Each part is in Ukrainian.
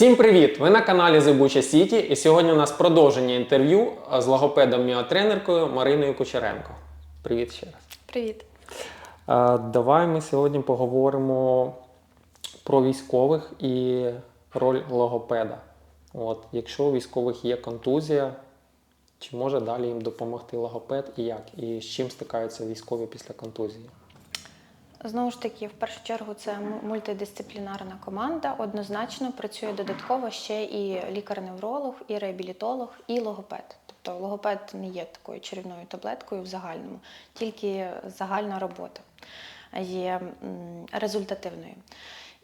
Всім привіт! Ви на каналі Зибуча Сіті, і сьогодні у нас продовження інтерв'ю з логопедом міотренеркою Мариною Кучеренко. Привіт ще раз. Привіт. Е, Давай ми сьогодні поговоримо про військових і роль логопеда. От, якщо у військових є контузія, чи може далі їм допомогти логопед і як? І з чим стикаються військові після контузії? Знову ж таки, в першу чергу, це мультидисциплінарна команда. Однозначно працює додатково ще і лікар-невролог, і реабілітолог, і логопед. Тобто логопед не є такою чарівною таблеткою в загальному, тільки загальна робота є результативною.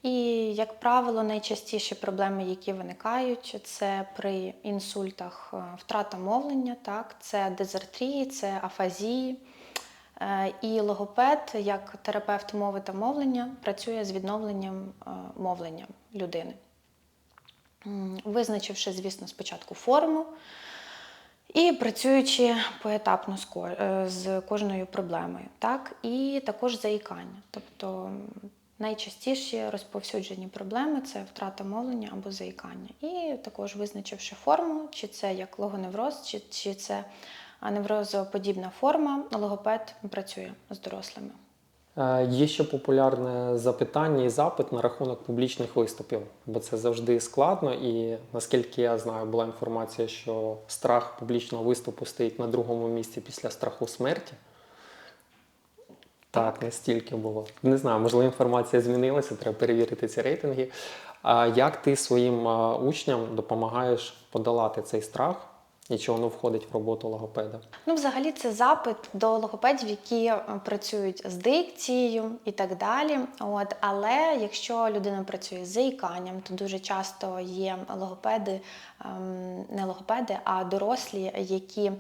І, як правило, найчастіші проблеми, які виникають, це при інсультах е, втрата мовлення, так, це дезартрії, це афазії. Е, І логопед, як терапевт мови та мовлення, працює з відновленням е, мовлення людини, визначивши, звісно, спочатку форму і працюючи поетапно з е, кожною проблемою, так, і також заїкання. Тобто найчастіші розповсюджені проблеми це втрата мовлення або заїкання. І також визначивши форму, чи це як логоневроз, чи, чи це а, неврозоподібна форма, логопед працює з дорослими. Е, Є ще популярне запитання і запит на рахунок публічних виступів, бо це завжди складно. І наскільки я знаю, була інформація, що страх публічного виступу стоїть на другому місці після страху смерті. Так, настільки було. Не знаю, можливо, інформація змінилася, треба перевірити ці рейтинги. А як ти своїм учням допомагаєш подолати цей страх і чи воно входить в роботу логопеда? Ну, взагалі, це запит до логопедів, які е, працюють з дикцією і так далі. От, але якщо людина працює з заїканням, то дуже часто є логопеди, ем, не логопеди, а дорослі, які е,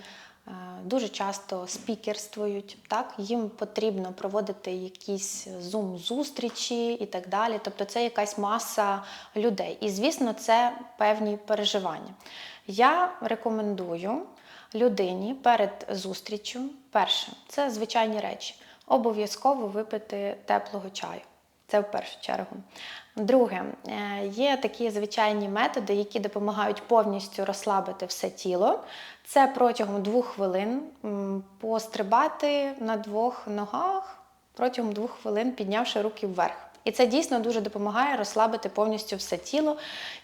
дуже часто спікерствують, так їм потрібно проводити якісь зум-зустрічі і так далі. Тобто це якась маса людей. І звісно, це певні переживання. Я рекомендую людині перед зустрічю, перше, це звичайні речі. Обов'язково випити теплого чаю. Це в першу чергу. Друге, е, є такі звичайні методи, які допомагають повністю розслабити все тіло. Це протягом двох хвилин пострибати на двох ногах протягом двох хвилин, піднявши руки вверх. І це дійсно дуже допомагає розслабити повністю все тіло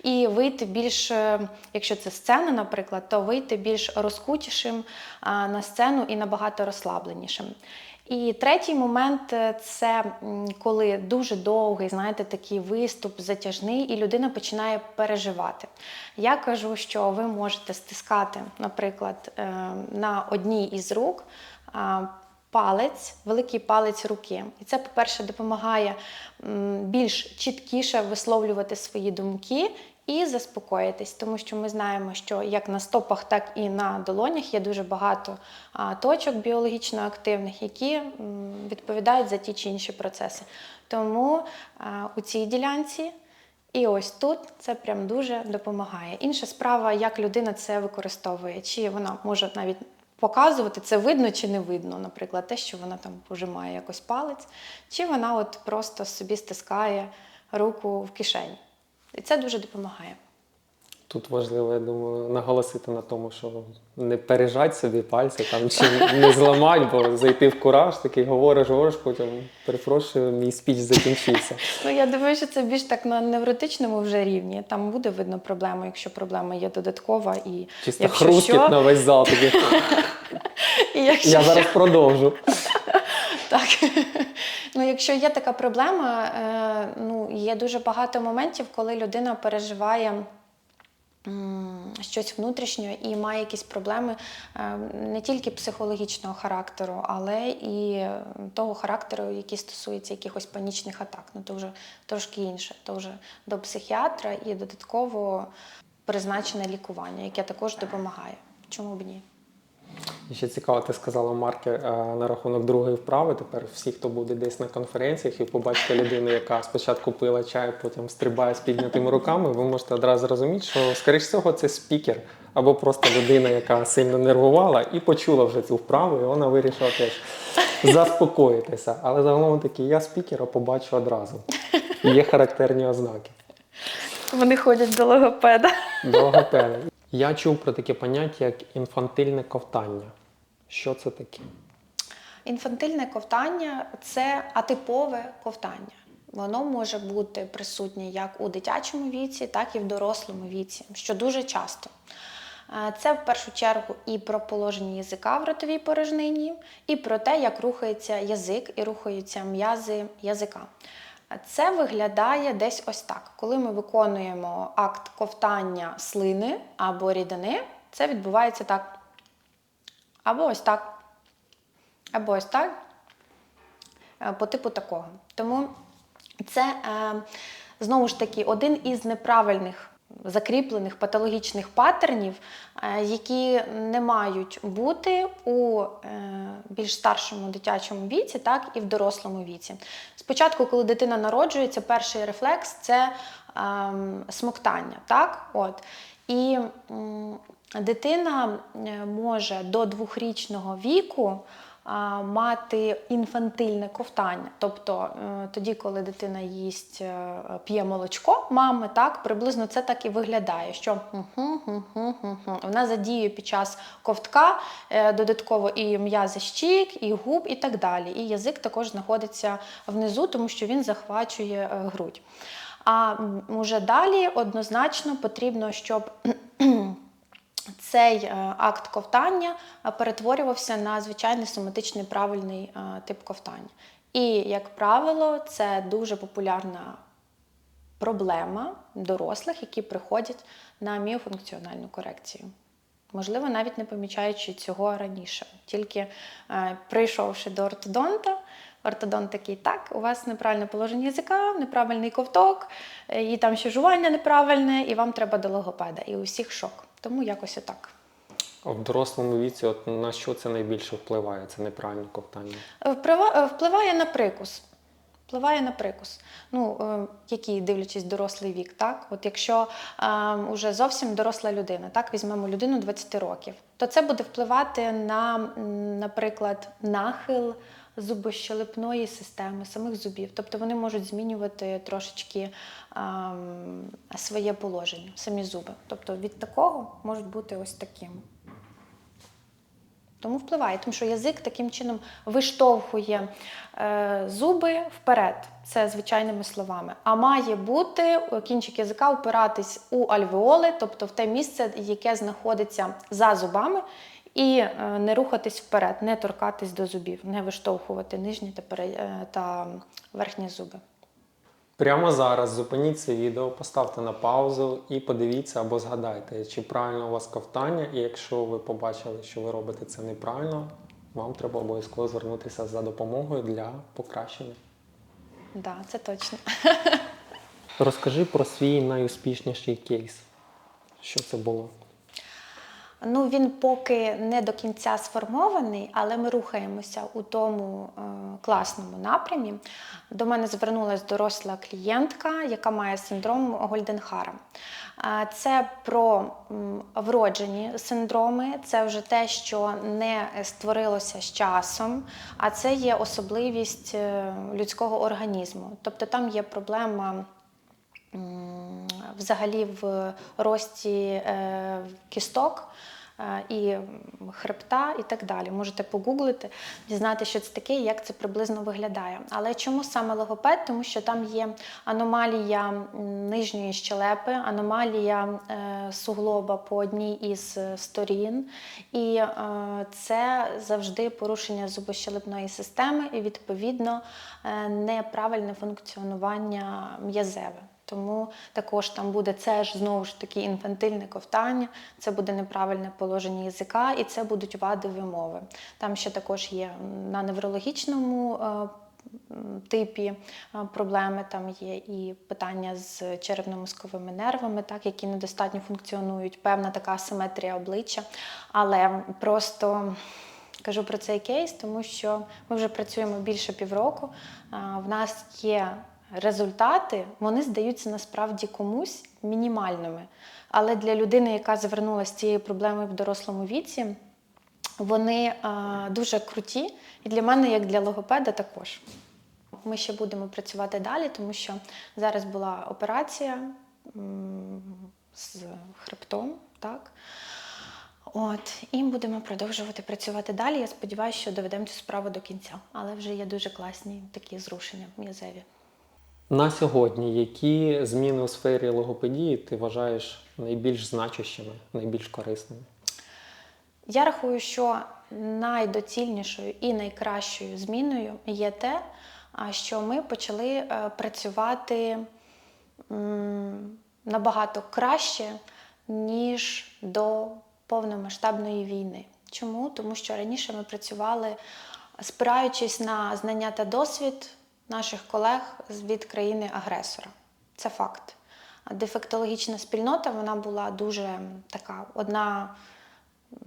і вийти більш, е, якщо це сцена, наприклад, то вийти більш розкутішим на сцену і набагато розслабленішим. І третій момент е, це коли дуже довгий, знаєте, такий виступ затяжний, і людина починає переживати. Я кажу, що ви можете стискати, наприклад, е, на одній із рук. Палець, великий палець руки. І це, по-перше, допомагає більш чіткіше висловлювати свої думки і заспокоїтись, тому що ми знаємо, що як на стопах, так і на долонях є дуже багато точок біологічно активних, які відповідають за ті чи інші процеси. Тому у цій ділянці і ось тут це прям дуже допомагає. Інша справа, як людина це використовує, чи вона може навіть показувати, це видно чи не видно, наприклад, те, що вона там пожимає якось палець, чи вона от просто собі стискає руку в кишені. І це дуже допомагає. Тут важливо, я думаю, наголосити на тому, що не пережать собі пальці там чи не зламать, бо зайти в кураж, такий говориш, говориш, потім перепрошую, мій спіч закінчився. Ну, я думаю, що це більш так на невротичному вже рівні. Там буде видно проблема, якщо проблема є додаткова і Чисто якщо хрускіт що, на весь зал. Такий. якщо Я що- зараз продовжу. Так. Ну, якщо є така проблема, е, ну, є дуже багато моментів, коли людина переживає щось внутрішнє і має якісь проблеми е, не тільки психологічного характеру, але і того характеру, який стосується якихось панічних атак. Ну, то вже трошки інше. То вже до психіатра і додатково призначене лікування, яке також допомагає. Чому б ні? І ще цікаво, ти сказала маркер на рахунок другої вправи. Тепер всі, хто буде десь на конференціях і побачите людину, яка спочатку пила чай, потім стрибає з піднятими руками, ви можете одразу зрозуміти, що, скоріш всього, це спікер або просто людина, яка сильно нервувала і почула вже цю вправу, і вона вирішила теж заспокоїтися. Але загалом такий, я спікера побачу одразу. Є характерні ознаки. вони ходять до логопеда. До логопеда. Я чув про таке поняття, як інфантильне ковтання. Що це таке? Інфантильне ковтання це атипове ковтання. Воно може бути присутнє як у дитячому віці, так і в дорослому віці, що дуже часто. Е, Це в першу чергу і про положення язика в ротовій порожнині, і про те, як рухається язик і рухаються м'язи язика. Це виглядає десь ось так. Коли ми виконуємо акт ковтання слини або рідини, це відбувається так. Або ось так. Або ось так. Е, По типу такого. Тому це е, знову ж таки один із неправильних закріплених патологічних паттернів, е, які не мають бути у е, більш старшому дитячому віці, так і в дорослому віці. Спочатку, коли дитина народжується, перший рефлекс це ем, смоктання. Так? От. І дитина е, може до двохрічного віку мати інфантильне ковтання. Тобто е, тоді, коли дитина їсть, е, п'є молочко мами, так приблизно це так і виглядає, що вона задіює під час ковтка е, додатково і м'язи щік, і губ, і так далі. І язик також знаходиться внизу, тому що він захвачує грудь. А уже далі однозначно потрібно, щоб цей е, акт ковтання е, перетворювався на звичайний соматичний правильний е, тип ковтання. І, як правило, це дуже популярна проблема дорослих, які приходять на міофункціональну корекцію. Можливо, навіть не помічаючи цього раніше. Тільки е, прийшовши до ортодонта, ортодонт такий, так, у вас неправильне положення язика, неправильний ковток, і там ще жування неправильне, і вам треба до логопеда. І у всіх шок. Тому якось отак. А в дорослому віці, от на що це найбільше впливає? Це неправильне ковтання. Е, е, Впливає на прикус. Впливає на прикус. Ну, е, який, дивлячись, дорослий вік, так? От якщо е, уже зовсім доросла людина, так, візьмемо людину 20 років, то це буде впливати на, наприклад, нахил зубощелепної системи, самих зубів. Тобто вони можуть змінювати трошечки ем, своє положення, самі зуби. Тобто від такого можуть бути ось таким. Тому впливає, тому що язик таким чином виштовхує е, зуби вперед, це звичайними словами. А має бути е, кінчик язика опиратись у альвеоли, тобто в те місце, яке знаходиться за зубами, і е, не рухатись вперед, не торкатись до зубів, не виштовхувати нижні та, пере- е, та верхні зуби. Прямо зараз зупиніть це відео, поставте на паузу і подивіться або згадайте, чи правильно у вас ковтання, і якщо ви побачили, що ви робите це неправильно, вам треба обов'язково звернутися за допомогою для покращення. Так, да, це точно. Розкажи про свій найуспішніший кейс. Що це було? Ну, він поки не до кінця сформований, але ми рухаємося у тому е, класному напрямі. До мене звернулася доросла клієнтка, яка має синдром Гольденхара. Е, Це про вроджені синдроми, це вже те, що не створилося з часом, а це є особливість е, людського організму. Тобто там є проблема взагалі в рості е, кісток е, і хребта і так далі. Можете погуглити, дізнати, що це таке і як це приблизно виглядає. Але чому саме логопед? Тому що там є аномалія нижньої щелепи, аномалія е, суглоба по одній із сторін. І це завжди порушення зубощелепної системи і, відповідно, неправильне функціонування м'язеве. Тому також там буде це ж знову ж таки інфантильне ковтання, це буде неправильне положення язика і це будуть вади вимови. Там ще також є на неврологічному е, типі е, проблеми. Там є і питання з черепно-мозковими нервами, так, які недостатньо функціонують, певна така асиметрія обличчя. Але просто кажу про цей кейс, тому що ми вже працюємо більше півроку. В нас є результати, вони здаються насправді комусь мінімальними. Але для людини, яка звернулася з цією проблемою в дорослому віці, вони а, дуже круті. І для мене, як для логопеда, також. Ми ще будемо працювати далі, тому що зараз була операція з хребтом. Так? От, і будемо продовжувати працювати далі. Я сподіваюся, що доведемо цю справу до кінця. Але вже є дуже класні такі зрушення м'язеві. На сьогодні, які зміни у сфері логопедії ти вважаєш найбільш значущими, найбільш корисними? Я рахую, що найдоцільнішою і найкращою зміною є те, що ми почали е, працювати набагато краще, ніж до повномасштабної війни. Чому? Тому що раніше ми працювали, спираючись на знання та досвід наших колег від країни-агресора. Це факт. Дефектологічна спільнота вона була дуже така одна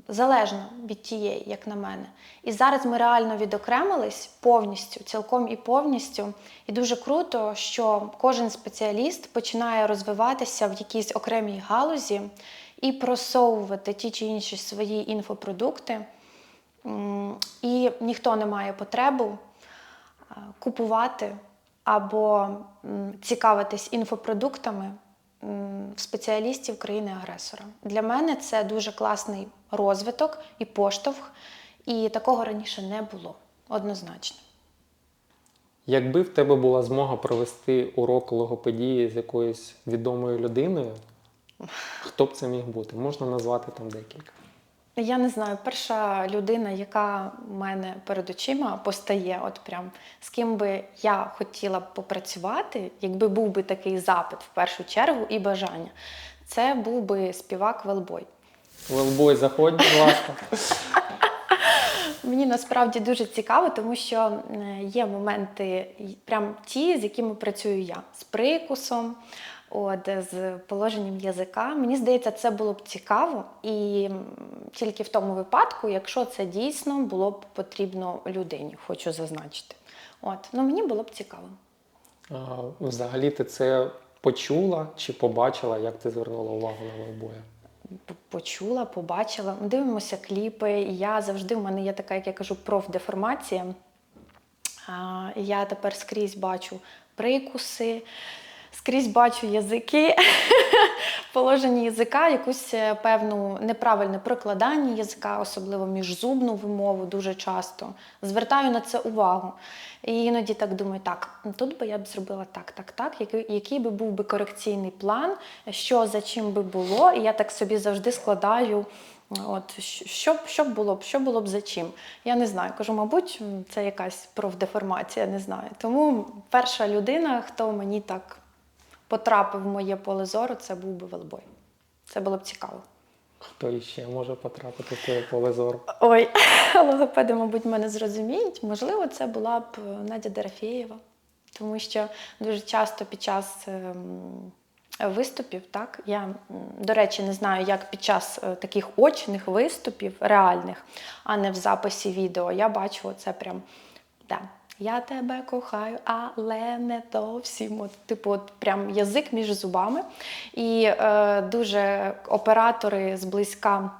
залежно від тієї, як на мене. І зараз ми реально відокремились повністю, цілком і повністю. І дуже круто, що кожен спеціаліст починає розвиватися в якійсь окремій галузі і просовувати ті чи інші свої інфопродукти. І ніхто не має потребу купувати або цікавитись інфопродуктами спеціалістів країни-агресора. Для мене це дуже класний розвиток і поштовх, і такого раніше не було однозначно. Якби в тебе була змога провести урок логопедії з якоюсь відомою людиною, хто б це міг бути? Можна назвати там декілька. Я не знаю, перша людина, яка в мене перед очима постає, от прям з ким би я хотіла б попрацювати, якби був би такий запит в першу чергу і бажання, це був би співак Велбой. Велбой, заходь, будь ласка. Мені насправді дуже цікаво, тому що е, є моменти, прям ті, з якими працюю я, з прикусом, от, з положенням язика. Мені здається, це було б цікаво, і тільки в тому випадку, якщо це дійсно було б потрібно людині, хочу зазначити. От, ну мені було б цікаво. А, Взагалі ти це почула чи побачила, як ти звернула увагу на Велбоя? Почула, побачила. Ми Дивимося кліпи. Я завжди в мене є така, як я кажу, профдеформація. А, Я тепер скрізь бачу прикуси, скрізь бачу язики, положення язика, якусь е, певну неправильне прикладання язика, особливо міжзубну вимову дуже часто. Звертаю на це увагу. І іноді так думаю, так, ну, тут би я б зробила так, так, так, який, який би був би корекційний план, що за чим би було. І я так собі завжди складаю. От що, що було б, що було б за чим? Я не знаю. Кажу, мабуть, це якась профдеформація, не знаю. Тому перша людина, хто мені так потрапив в моє поле зору, це був би Велбой. Це було б цікаво. Хто іще може потрапити в твоє поле зору? Ой, логопеди, мабуть, мене зрозуміють. Можливо, це була б е, Надя Дорофєєва, тому що дуже часто під час ем, виступів, так, я, до речі, не знаю, як під час е, таких очних виступів, реальних, а не в записі відео, я бачу це прям. Да. Я тебе кохаю, але не зовсім. От, типу, от прям язик між зубами. І е, дуже оператори зблизька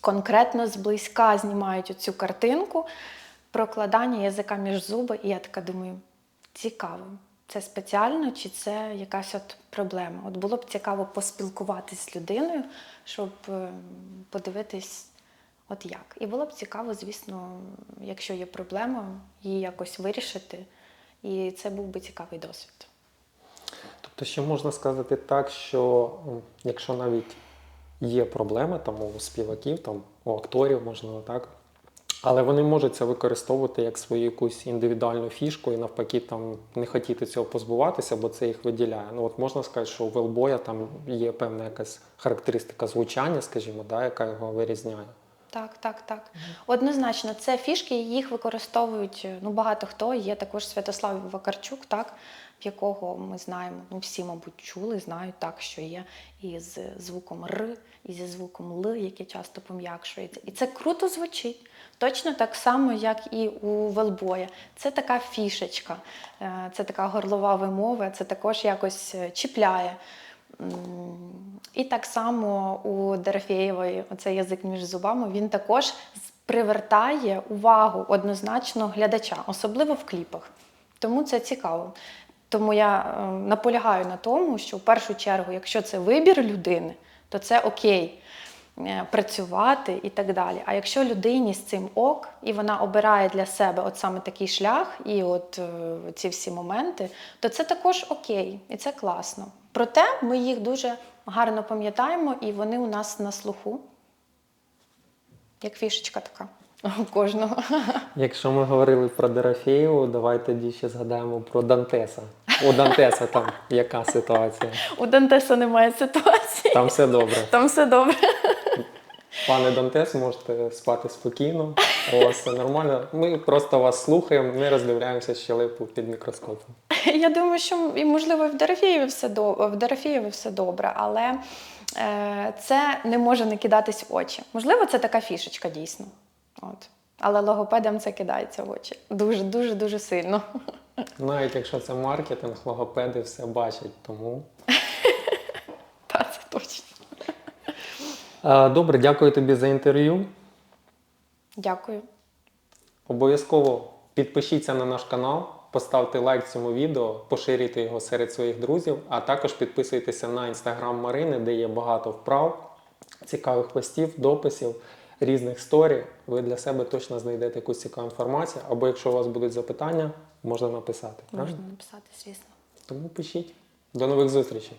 конкретно зблизька знімають цю картинку прокладання язика між зуби, і я така думаю, цікаво. Це спеціально чи це якась от проблема? От було б цікаво поспілкуватись з людиною, щоб е, подивитись, от як. І було б цікаво, звісно, якщо є проблема, її якось вирішити. І це був би цікавий досвід. Тобто, ще можна сказати так, що якщо навіть є проблеми там у співаків, там у акторів, можливо, так. Але вони можуть це використовувати як свою якусь індивідуальну фішку і навпаки там не хотіти цього позбуватися, бо це їх виділяє. Ну от можна сказати, що у Велбоя там є певна якась характеристика звучання, скажімо, да, яка його вирізняє. Так, так, так. Однозначно, це фішки, їх використовують ну, багато хто. Є також Святослав Вакарчук, так, в якого ми знаємо, ну всі, мабуть, чули, знають так, що є і з звуком Р, і зі звуком Л, який часто пом'якшується. І це круто звучить. Точно так само, як і у Велбоя. Це така фішечка, е, це така горлова вимова, це також якось е, чіпляє. І так само у Дорофєєвої оцей язик між зубами він також привертає увагу однозначно глядача, особливо в кліпах. Тому це цікаво. Тому я е, наполягаю на тому, що в першу чергу, якщо це вибір людини, то це окей е, працювати і так далі. А якщо людині з цим ок, і вона обирає для себе от саме такий шлях і от е, ці всі моменти, то це також окей, і це класно. Проте ми їх дуже гарно пам'ятаємо, і вони у нас на слуху, як фішечка така у кожного. Якщо ми говорили про Дорофєєву, давай тоді ще згадаємо про Дантеса. У Дантеса там яка ситуація? У Дантеса немає ситуації. Там все добре. Там все добре. Пане Дантес, можете спати спокійно, у вас все нормально. Ми просто вас слухаємо, не роздивляємося щелепу під мікроскопом. Я думаю, що і можливо і в Дорофєєві все в Дорофєєві все добре, але е, це не може не кидатись в очі. Можливо, це така фішечка дійсно. От. Але логопедам це кидається в очі. Дуже, дуже, дуже сильно. Навіть якщо це маркетинг, логопеди все бачать. Тому Та, це точно. Е, добре, дякую тобі за інтерв'ю. Дякую. Обов'язково підпишіться на наш канал, поставте лайк цьому відео, поширюйте його серед своїх друзів, а також підписуйтеся на інстаграм Марини, де є багато вправ, цікавих постів, дописів, різних сторі. Ви для себе точно знайдете якусь цікаву інформацію, або якщо у вас будуть запитання, можна написати. правильно? Можна написати, звісно. Тому пишіть. До нових зустрічей!